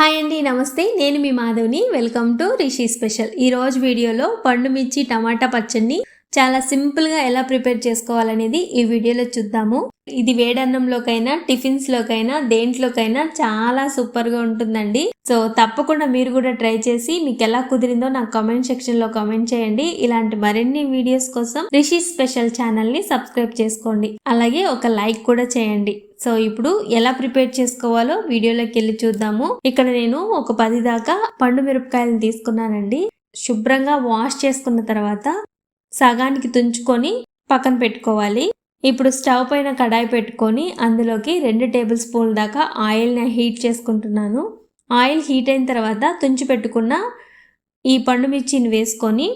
Hi అండి నమస్తే. నేను మీ మాధవ్ని. Welcome to Rishi special. ఈ రోజు వీడియోలో పండు మిర్చి టమాటా పచ్చడిని చాలా సింపుల్గా ఎలా ప్రిపేర్ చేసుకోవాలనేది ఈ వీడియోలో చూద్దాము. ఇది వేడన్నంలోకైనా టిఫిన్స్లోకైనా దేంట్లోకైనా చాలా సూపర్గా ఉంటుందండి. సో తప్పకుండా మీరు కూడా ట్రై చేసి మీకు ఎలా కుదిరిందో నాకు కామెంట్ సెక్షన్లో కామెంట్ చేయండి. ఇలాంటి మరిన్ని వీడియోస్ కోసం రిషి స్పెషల్ ఛానల్ని సబ్స్క్రైబ్ చేసుకోండి. అలాగే ఒక లైక్ కూడా చేయండి. సో ఇప్పుడు ఎలా ప్రిపేర్ చేసుకోవాలో వీడియోలోకి వెళ్ళి చూద్దాము. ఇక్కడ నేను ఒక పది దాకా పండు మిరపకాయలను తీసుకున్నానండి. శుభ్రంగా వాష్ చేసుకున్న తర్వాత సగానికి తుంచుకొని పక్కన పెట్టుకోవాలి. ఇప్పుడు స్టవ్ పైన కడాయి పెట్టుకొని అందులోకి రెండు టేబుల్ స్పూన్ల దాకా ఆయిల్ని హీట్ చేసుకుంటున్నాను. ఆయిల్ హీట్ అయిన తర్వాత తుంచి పెట్టుకున్న ఈ పండు మిర్చిని వేసుకొని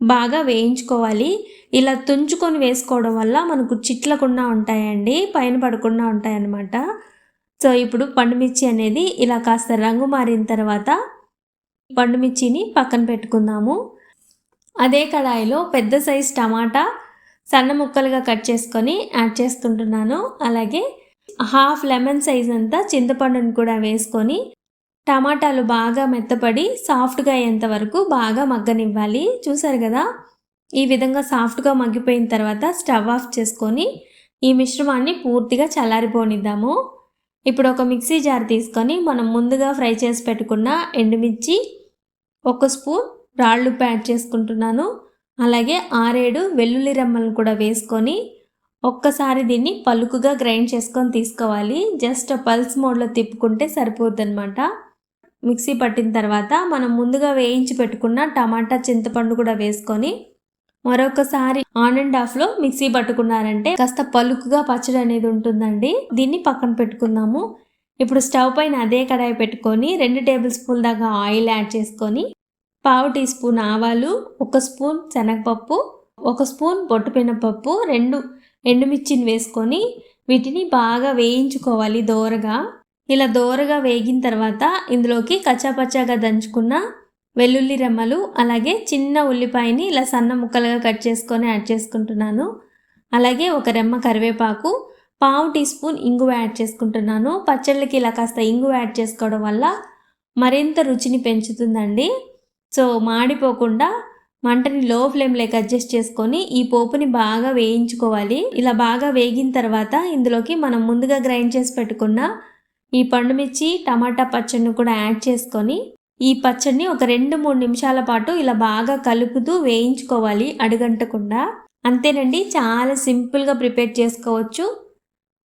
బాగా వేయించుకోవాలి. ఇలా తుంచుకొని వేసుకోవడం వల్ల మనకు చిట్లకుండా ఉంటాయండి పైన పడకుండా ఉంటాయన్నమాట. సో ఇప్పుడు పండుమిర్చి అనేది ఇలా కాస్త రంగు మారిన తర్వాత పండుమిర్చిని పక్కన పెట్టుకుందాము. అదే కడాయిలో పెద్ద సైజ్ టమాటా సన్న ముక్కలుగా కట్ చేసుకొని యాడ్ చేసుకుంటున్నాను అలాగే హాఫ్ లెమన్ సైజ్ అంతా చింతపండుని కూడా వేసుకొని టమాటాలు బాగా మెత్తపడి సాఫ్ట్గా అయ్యేంత వరకు బాగా మగ్గనివ్వాలి. చూసారు కదా? ఈ విధంగా సాఫ్ట్గా మగ్గిపోయిన తర్వాత స్టవ్ ఆఫ్ చేసుకొని ఈ మిశ్రమాన్ని పూర్తిగా చల్లారిపోనిద్దాము. ఇప్పుడు ఒక మిక్సీ జార్ తీసుకొని మనం ముందుగా ఫ్రై చేసి పెట్టుకున్న ఎండుమిర్చి ఒక స్పూన్ రాళ్ళు ప్యాడ్ చేసుకుంటున్నాను. అలాగే ఆరేడు వెల్లుల్లి రెమ్మలను కూడా వేసుకొని ఒక్కసారి దీన్ని పలుకుగా గ్రైండ్ చేసుకొని తీసుకోవాలి. జస్ట్ పల్స్ మోడ్లో తిప్పుకుంటే సరిపోద్దనమాట మిక్సీ పట్టిన తర్వాత మనం ముందుగా వేయించి పెట్టుకున్న టమాటా చింతపండు కూడా వేసుకొని మరొకసారి ఆన్ అండ్ ఆఫ్లో మిక్సీ పట్టుకున్నారంటే కాస్త పలుకుగా పచ్చడి అనేది ఉంటుందండి. దీన్ని పక్కన పెట్టుకుందాము. ఇప్పుడు స్టవ్ పైన అదే కడాయి పెట్టుకొని రెండు టేబుల్ స్పూన్ దాకా ఆయిల్ యాడ్ చేసుకొని పావు టీ స్పూన్ ఆవాలు ఒక స్పూన్ శనగపప్పు ఒక స్పూన్ పొట్టు మినపప్పు రెండు ఎండుమిర్చిని వేసుకొని వీటిని బాగా వేయించుకోవాలి దోరగా. ఇలా దోరగా వేగిన తర్వాత ఇందులోకి కచ్చాపచ్చాగా దంచుకున్న వెల్లుల్లి రెమ్మలు అలాగే చిన్న ఉల్లిపాయని ఇలా సన్న ముక్కలుగా కట్ చేసుకొని యాడ్ చేసుకుంటున్నాను. అలాగే ఒక రెమ్మ కరివేపాకు పావు టీ స్పూన్ ఇంగు యాడ్ చేసుకుంటున్నాను. పచ్చళ్ళకి ఇలా కాస్త ఇంగు యాడ్ చేసుకోవడం వల్ల మరింత రుచిని పెంచుతుందండి. సో మాడిపోకుండా మంటని లో ఫ్లేమ్లోకి అడ్జస్ట్ చేసుకొని ఈ పోపుని బాగా వేయించుకోవాలి. ఇలా బాగా వేగిన తర్వాత ఇందులోకి మనం ముందుగా గ్రైండ్ చేసి పెట్టుకున్న ఈ పండుమిర్చి టమాటా పచ్చడిని కూడా యాడ్ చేసుకొని ఈ పచ్చడిని ఒక రెండు మూడు నిమిషాల పాటు ఇలా బాగా కలుపుతూ వేయించుకోవాలి అడుగంటకుండా. అంతేనండి చాలా సింపుల్గా ప్రిపేర్ చేసుకోవచ్చు.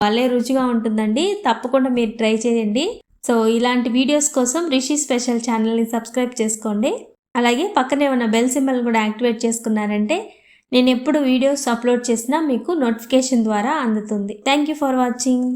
భలే రుచిగా ఉంటుందండి. తప్పకుండా మీరు ట్రై చేయండి. సో ఇలాంటి వీడియోస్ కోసం రిషి స్పెషల్ ఛానల్ని సబ్స్క్రైబ్ చేసుకోండి. అలాగే పక్కనే ఉన్న బెల్ సింబల్ కూడా యాక్టివేట్ చేసుకున్నారంటే నేను ఎప్పుడు వీడియోస్ అప్లోడ్ చేసినా మీకు నోటిఫికేషన్ ద్వారా అందుతుంది. Thank you for watching.